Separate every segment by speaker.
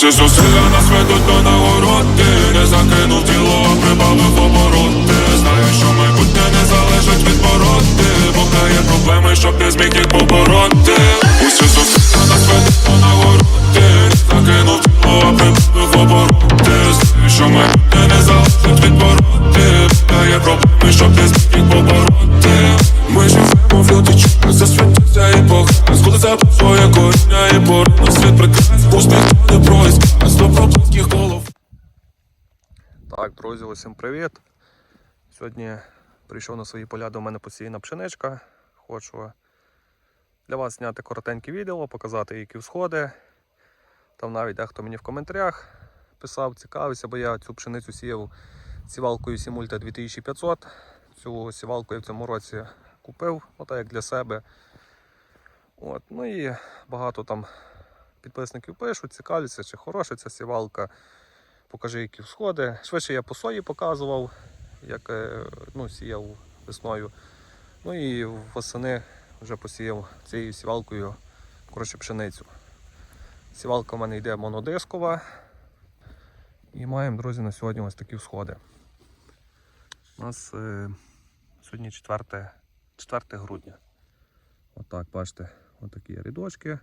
Speaker 1: Усі зусилля нас ведуть до нагороди Не закинув тіло, а прибавив обороти. Знаю, що майбутнє не залежить від породи. Бог дає проблеми, щоб ти зміг їх побороти. Усі зусилля нас ведуть до нагороди Не закинув тіло, прибавив обороти. Знаю, що майбутнє не залежить від породи. Бог дає проблеми, щоб ти зміг їх побороти. Ми живемо в лютий час, засвітиться епоха
Speaker 2: друзі, усім привіт. Сьогодні прийшов на свої поля до мене посіяна пшеничка. Хочу для вас зняти коротеньке відео, показати які всходи. Там навіть дехто мені в коментарях писав, цікавився, бо я цю пшеницю сіяв сівалкою Сімульта 2500. Цю сівалку я в цьому році купив, отак як для себе. От. Ну і багато там підписників пишуть, цікавляться, чи хороша ця сівалка покажи, які всходи. Швидше я по сої показував, як е, ну, сіяв весною. Ну і восени вже посіяв цією сівалкою коротше, пшеницю. Сівалка в мене йде монодискова. І маємо, друзі, на сьогодні ось такі всходи. У нас е, сьогодні 4, 4 грудня. Отак, бачите, отакі рядочки.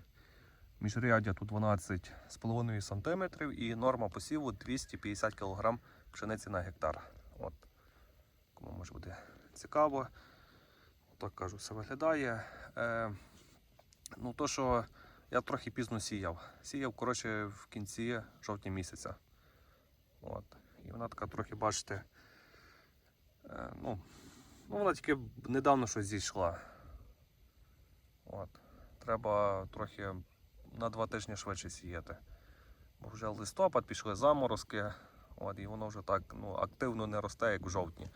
Speaker 2: Міжряддя тут 12,5 см і норма посіву 250 кг пшениці на гектар. От. Кому може бути цікаво. Так кажу, все виглядає. Е, ну, то, що я трохи пізно сіяв. Сіяв коротше, в кінці жовтня місяця. От. І вона така трохи, бачите, е, ну, ну, вона тільки недавно щось зійшла. От. Треба трохи на два тижні швидше сіяти. Бо вже листопад, пішли заморозки, от, і воно вже так ну, активно не росте, як в жовтні.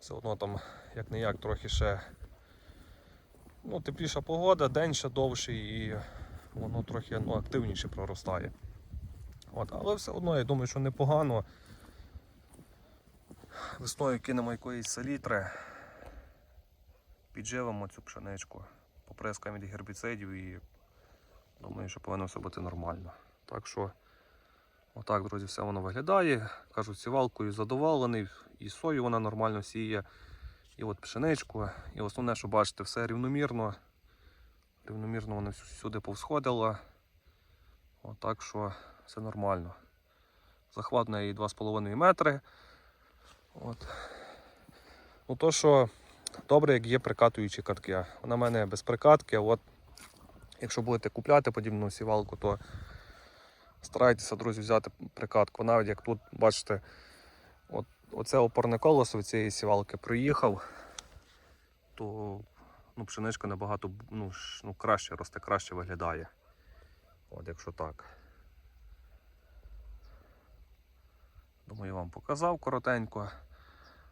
Speaker 2: Все одно там як не як трохи ще ну, тепліша погода, день ще довший і воно трохи ну, активніше проростає. От, але все одно я думаю, що непогано. Весною кинемо якоїсь селітри, підживемо цю пшеничку, поприскаємо від гербіцидів і Думаю, що повинно все бути нормально. Так що, отак, друзі, все воно виглядає. Кажу, сівалкою задоволений, і сою вона нормально сіє, і от пшеничку. І основне, що бачите, все рівномірно. Рівномірно воно всюди повсходило. Отак що все нормально. Захват в неї 2,5 метри. От. Ну то, що добре, як є прикатуючі катки. Вона в мене без прикатки. От Якщо будете купляти подібну сівалку, то старайтеся, друзі, взяти прикатку. Навіть як тут, бачите, от, оце опорне колесо від цієї сівалки проїхав, то ну, пшеничка набагато ну, ну, краще росте, краще виглядає. От якщо так. Думаю, я вам показав коротенько.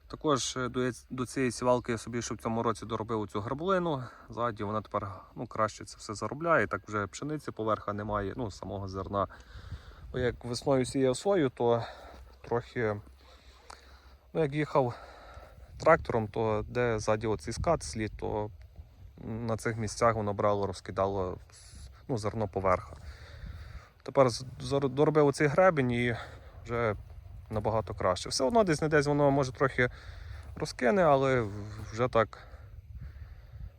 Speaker 2: Також е, до, цієї сівалки я собі ще в цьому році доробив цю граблину. Ззаді вона тепер ну, краще це все заробляє. Так вже пшениці поверха немає, ну, самого зерна. Бо як весною сіяв сою, то трохи, ну, як їхав трактором, то де ззаді оцей скат слід, то на цих місцях воно брало, розкидало ну, зерно поверха. Тепер доробив оцей гребень і вже набагато краще. Все одно десь не десь воно може трохи розкине, але вже так,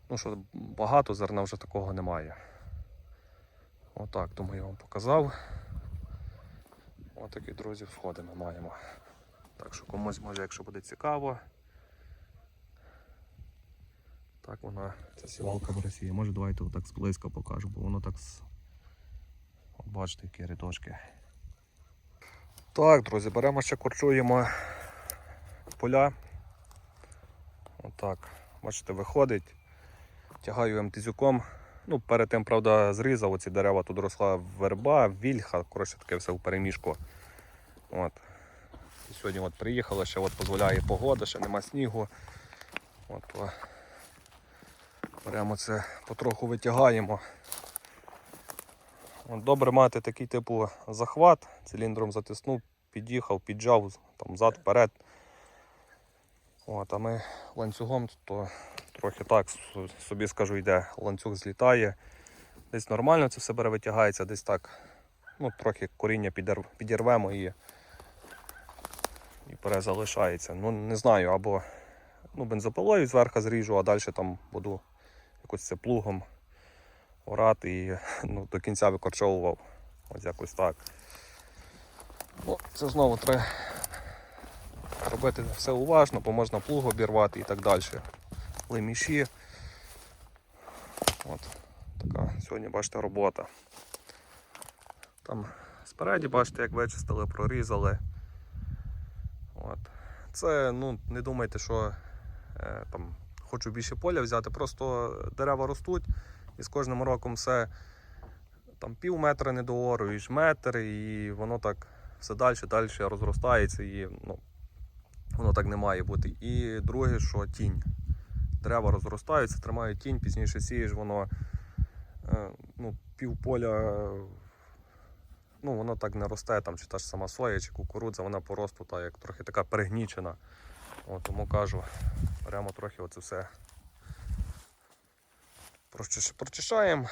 Speaker 2: ну що багато зерна вже такого немає. Отак, думаю, я вам показав. Отакі, друзі, всходи ми маємо. Так що комусь може, якщо буде цікаво. Так вона, ця сівалка в Росії. Може давайте отак зблизька покажу, бо воно так. От бачите, які рядочки. Так, друзі, беремо ще корчуємо поля. Отак. Бачите, виходить. Тягаю МТЗюком. Ну, перед тим, правда, зрізав оці дерева, тут росла верба, вільха, коротше таке все в переміжку. От. І сьогодні от приїхала, ще от дозволяє погода, ще нема снігу. От. Беремо це, потроху витягаємо. Добре мати такий типу захват, циліндром затиснув, під'їхав, піджав там зад вперед. От, а ми ланцюгом то трохи так собі скажу, йде, ланцюг злітає. Десь нормально це все бере витягається, десь так ну, трохи коріння підір- підірвемо і, і перезалишається. Ну, не знаю, або ну, бензопилою зверху зріжу, а далі там буду якось це плугом орати і ну, до кінця викорчовував. Ось якось так. Ну, це знову треба робити все уважно, бо можна плуг обірвати і так далі. Леміші. От така сьогодні бачите робота. Там спереді бачите, як вичистили, прорізали. От. Це, ну, не думайте, що е, там хочу більше поля взяти, просто дерева ростуть і з кожним роком все там пів метра не доорюєш, метр, і воно так все далі, далі розростається і ну, воно так не має бути. І друге, що тінь. Дерева розростаються, тримають тінь, пізніше сієш, воно е, ну, пів ну, воно так не росте, там, чи та ж сама соя, чи кукурудза, вона по росту та, як трохи така перегнічена. От, тому кажу, беремо трохи оце все. Прочищаємо,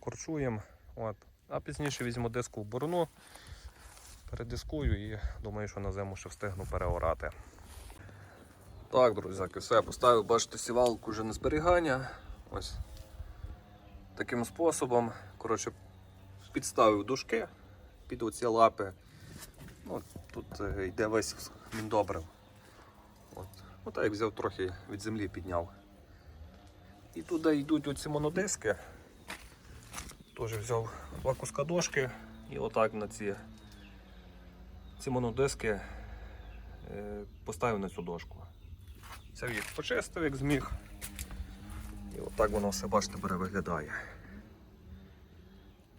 Speaker 2: корчуємо. От. А пізніше візьму диску в борону, передискую і думаю, що на зиму ще встигну переорати. Так, друзяки, все, поставив, бачите, сівалку вже на зберігання. Ось таким способом. Коротше, підставив дужки під оці лапи. Ну, тут е, йде весь міндобрив. От. Отак взяв трохи від землі підняв. І туди йдуть оці монодиски. Теж взяв два куска дошки і отак на ці, ці монодиски е, поставив на цю дошку. Це їх почистив, як зміг. І отак воно все, бачите, бере виглядає.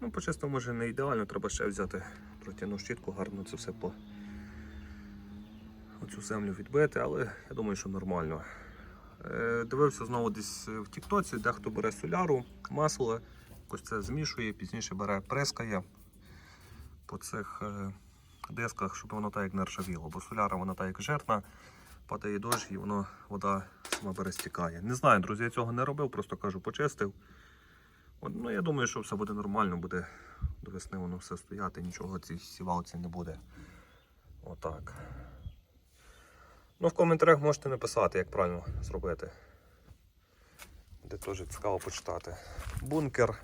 Speaker 2: Ну, почистив може не ідеально, треба ще взяти протягну щітку, гарно це все по оцю землю відбити, але я думаю, що нормально. Е, Дивився знову десь в Тіктоці, дехто бере соляру, масло, якось це змішує, пізніше бере, прескає по цих е, дисках, щоб воно так як не ржавіло, бо соляра вона так як жирна, падає дощ і воно вода сама бере стікає. Не знаю, друзі, я цього не робив, просто кажу, почистив. Ну, я думаю, що все буде нормально, буде до весни воно все стояти, нічого цій сівалці не буде. Отак. Ну, в коментарях можете написати, як правильно зробити. Буде теж цікаво почитати. Бункер.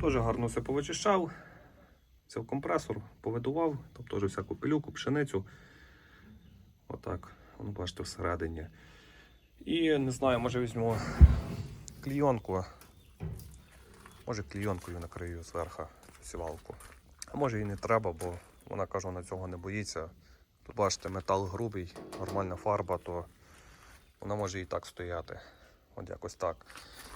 Speaker 2: Теж гарно все повичищав. Це в компресор повидував, там теж всяку пилюку, пшеницю. Отак, воно бачите всередині. І не знаю, може візьму клійонку. Може клійонкою накрию зверху сівалку. А може і не треба, бо вона каже, вона цього не боїться. Тут бачите, метал грубий, нормальна фарба, то вона може і так стояти. От якось так.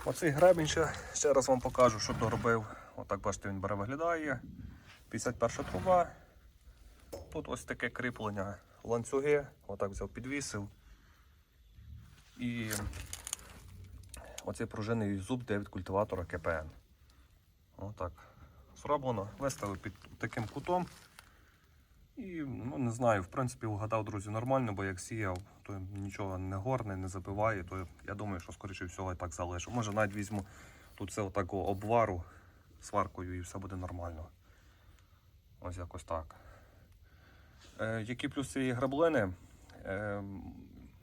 Speaker 2: Оцей гребінь ще, ще раз вам покажу, що доробив. Отак бачите, він бере виглядає. 51 труба. Тут ось таке кріплення ланцюги. Отак взяв, підвісив. І оцей пружинний зуб де від культиватора КПН. Отак. Зроблено. Виставив під таким кутом. І ну, не знаю, в принципі, вгадав, друзі, нормально, бо як сіяв, то нічого не горне, не забиває, то я думаю, що скоріше всього і так залишу. Може навіть візьму тут це отаку обвару сваркою і все буде нормально. Ось якось так. Е, які плюси цієї граблини? Е,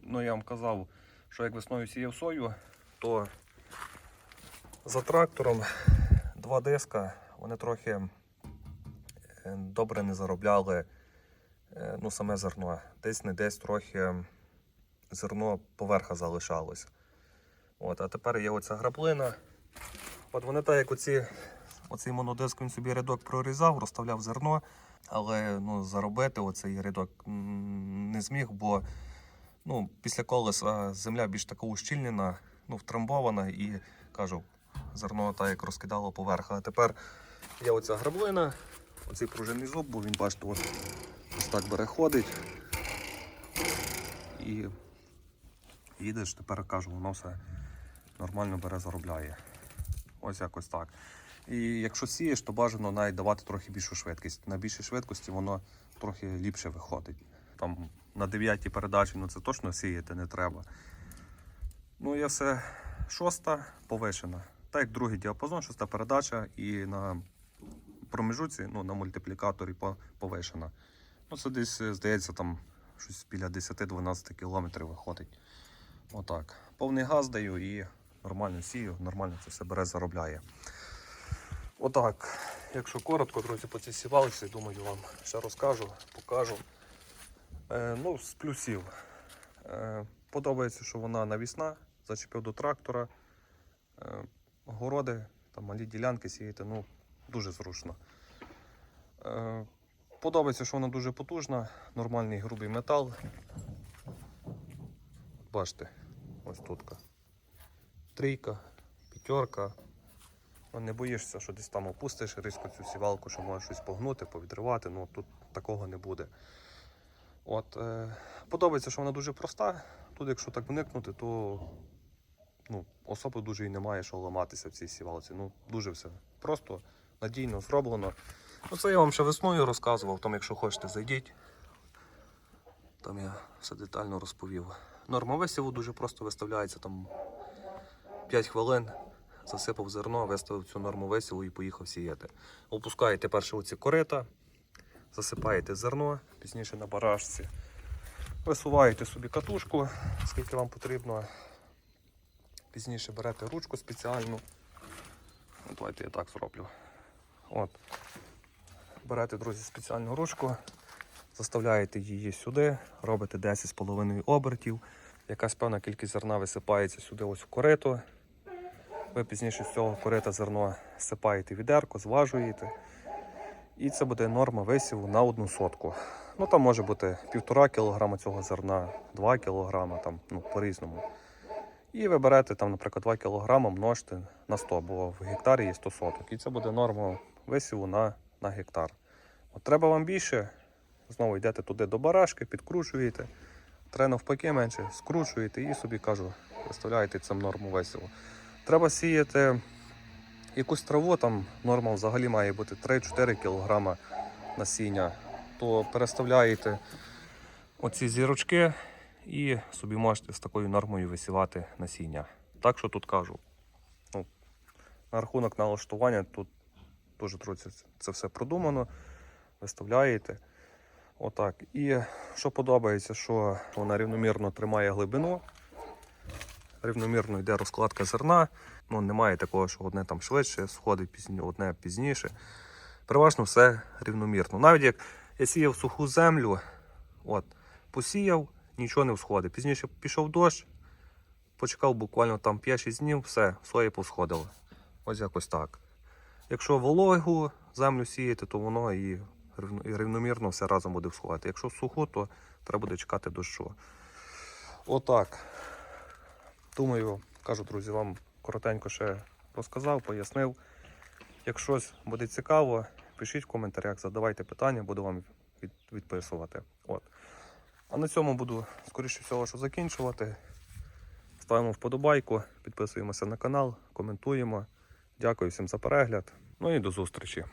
Speaker 2: ну, я вам казав, що як весною сіяв сою, то за трактором два диска, вони трохи е, добре не заробляли ну, саме зерно. Десь не десь трохи зерно поверха залишалось. От, а тепер є оця граблина. От вони так, як оці, оцей монодиск він собі рядок прорізав, розставляв зерно, але ну, заробити оцей рядок не зміг, бо ну, після колеса земля більш така ущільнена, ну, втрамбована і кажу, зерно так як розкидало поверх. А тепер є оця граблина, оцей пружинний зуб, бо він бачите, от, ось так бере ходить. І їдеш, тепер кажу, воно все нормально бере, заробляє. Ось якось так. І якщо сієш, то бажано навіть давати трохи більшу швидкість. На більшій швидкості воно трохи ліпше виходить. Там на 9 передачі ну це точно сіяти не треба. Ну, є все шоста повишена. Так як другий діапазон, шоста передача, і на промежутці, ну, на мультиплікаторі повишена. Ну, це десь, е, здається, там щось біля 10-12 кілометрів виходить. Отак. Повний газ даю і нормально сію, нормально це все бере, заробляє. Отак. Якщо коротко, друзі, по цій сівалці, думаю, вам ще розкажу, покажу. Е, ну, з плюсів. Е, подобається, що вона навісна, зачепив до трактора. Е, городи, там малі ділянки сіяти, ну, дуже зручно. Е, подобається, що вона дуже потужна, нормальний грубий метал. Бачите, ось тутка. Трійка, п'ятерка. Ну, не боїшся, що десь там опустиш різко цю сівалку, що можеш щось погнути, повідривати. Ну тут такого не буде. От, е, подобається, що вона дуже проста. Тут, якщо так вникнути, то ну, особи дуже і немає, що ламатися в цій сівалці. Ну, дуже все просто, надійно зроблено. Ну, це я вам ще весною розказував, там, якщо хочете, зайдіть. Там я все детально розповів. Норма висіву дуже просто виставляється там 5 хвилин. Засипав зерно, виставив цю норму висіву і поїхав сіяти. Опускаєте перше оці корита, засипаєте зерно, пізніше на барашці. Висуваєте собі катушку, скільки вам потрібно. Пізніше берете ручку спеціальну. Ну, Давайте я так зроблю. От. Берете, друзі, спеціальну ручку, заставляєте її сюди, робите 10,5 обертів. Якась певна кількість зерна висипається сюди ось в корито. Ви пізніше з цього корита зерно сипаєте відерко, зважуєте. І це буде норма висіву на одну сотку. Ну там може бути півтора кілограма цього зерна, 2 кілограма, там, ну, по-різному. І ви берете, там, наприклад, 2 кілограма множите на 100, бо в гектарі є 100 соток. І це буде норма висіву на, на гектар. От треба вам більше, знову йдете туди до барашки, підкручуєте. Треба навпаки менше, скручуєте і собі кажу, виставляєте цим норму висіву. Треба сіяти якусь траву, там норма взагалі має бути 3-4 кг насіння, то переставляєте оці зірочки і собі можете з такою нормою висівати насіння. Так що тут кажу. Ну, на рахунок налаштування тут дуже друзі, це все продумано. Виставляєте. Отак. І що подобається, що вона рівномірно тримає глибину рівномірно йде розкладка зерна. Ну, немає такого, що одне там швидше сходить, пізні, одне пізніше. Переважно все рівномірно. Навіть як я сіяв суху землю, от, посіяв, нічого не всходить. Пізніше пішов дощ, почекав буквально там 5-6 днів, все, своє посходило. Ось якось так. Якщо вологу землю сіяти, то воно і рівномірно все разом буде всходити. Якщо суху, то треба буде чекати дощу. Отак. Думаю, кажу, друзі, вам коротенько ще розказав, пояснив. Як щось буде цікаво, пишіть в коментарях, задавайте питання, буду вам відписувати. От. А на цьому буду, скоріше всього, що закінчувати. Ставимо вподобайку, підписуємося на канал, коментуємо. Дякую всім за перегляд. Ну і до зустрічі.